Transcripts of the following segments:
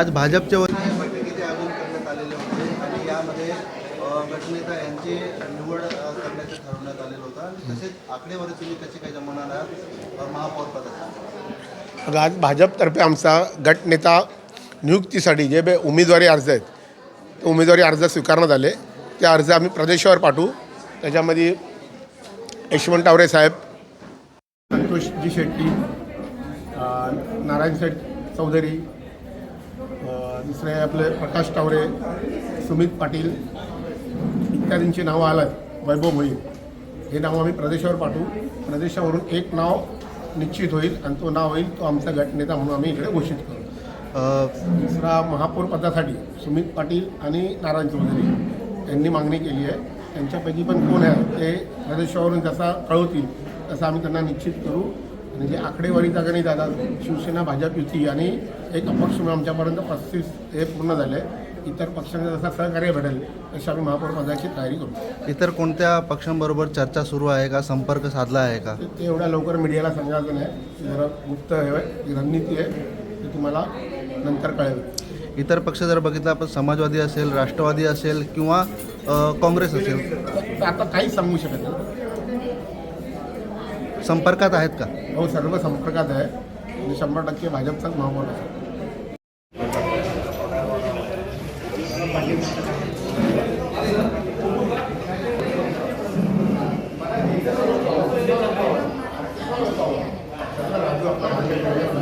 आज भाजपच्या वतीने बैठकीचे आयोजन करण्यात आलेले होते आणि यामध्ये गटनेता यांची निवड करण्याचे ठरवण्यात आलेलं होतं. आणि तसेच आकडेवारी तुम्ही कसे काय जमवणार आहात अ, महापौर आज भाजपतर्फे आमचा गटनेता नियुक्तीसाठी जे बे उमेदवारी अर्ज आहेत ते उमेदवारी अर्ज स्वीकारण्यात आले. ते अर्ज आम्ही प्रदेशावर पाठवू. त्याच्यामध्ये यशवंत टावरे साहेब संतोषजी शेट्टी नारायण शेठ चौधरी दुसरे आपले प्रकाश टावरे सुमित पाटील इत्यादींची नावं आलं वैभव भोईर हे नाव आम्ही प्रदेशावर पाठवू. प्रदेशावरून एक नाव निश्चित होईल आणि तो नाव होईल तो आमचा गटनेता म्हणून आम्ही इकडे घोषित करू. दुसरा महापौर पदासाठी सुमित पाटील आणि नारायण चौधरी यांनी मागणी केली आहे. त्यांच्यापैकी पण कोण आहे ते प्रदेशावरून जसा कळवतील तसं आम्ही त्यांना निश्चित करू. आणि जे आकडेवारीचा गणित आता शिवसेना भाजप युती आणि एक अपक्ष म्हणून आमच्यापर्यंत पस्तीस हे पूर्ण झाले. इतर पक्षांना जसा सहकार्य भेटेल तशी आम्ही महापौर पदाची तयारी करू. इतर कोणत्या पक्षांबरोबर चर्चा सुरू आहे का संपर्क साधला आहे का? ते- एवढ्या लवकर मीडियाला सांगायचं नाही. जरा गुप्त हे रणनीती आहे ते तुम्हाला नंतर कळेल. इतर पक्ष जर बघितलं आपण समाजवादी असेल राष्ट्रवादी असेल किंवा काँग्रेस असेल. तर आता काहीच सांगू शकत नाही. संपर्कात आहेत का हो सर्व संपर्कात आहे आणि शंभर टक्के भाजपचा महापौर आहे Gracias.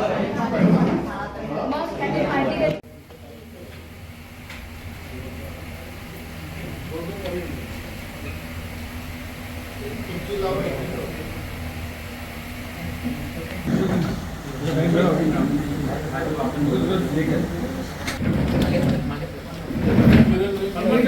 आपण